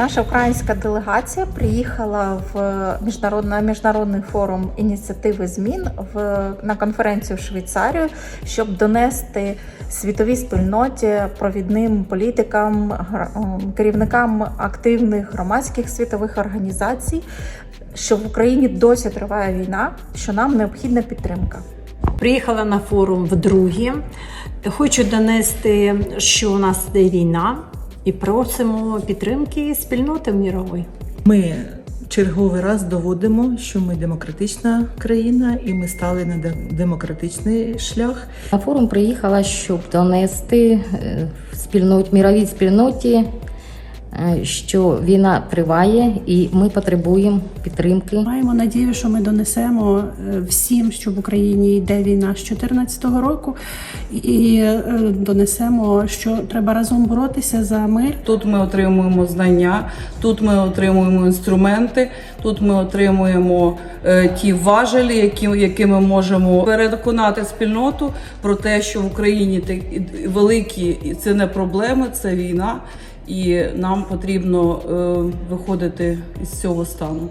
Наша українська делегація приїхала в міжнародний, міжнародний форум ініціативи змін в на конференцію в Швейцарію, щоб донести світовій спільноті провідним політикам, керівникам активних громадських світових організацій, що в Україні досі триває війна, що нам необхідна підтримка. Приїхала на форум вдруге. Хочу донести, що у нас йде війна, і просимо підтримки спільноти мірової. Ми черговий раз доводимо, що ми демократична країна, і ми стали на демократичний шлях. На форум приїхала, щоб донести е, спільноті, міровій спільноті, що війна триває і ми потребуємо підтримки. Маємо надію, що ми донесемо е, всім, що в Україні йде війна з 2014 року, і е, донесемо, що треба разом боротися за мир. Тут ми отримуємо знання, тут ми отримуємо інструменти, тут ми отримуємо е, ті важелі, які, які ми можемо переконати спільноту про те, що в Україні те- великі і це не проблеми, це війна, і нам потрібно е, виходити із цього стану.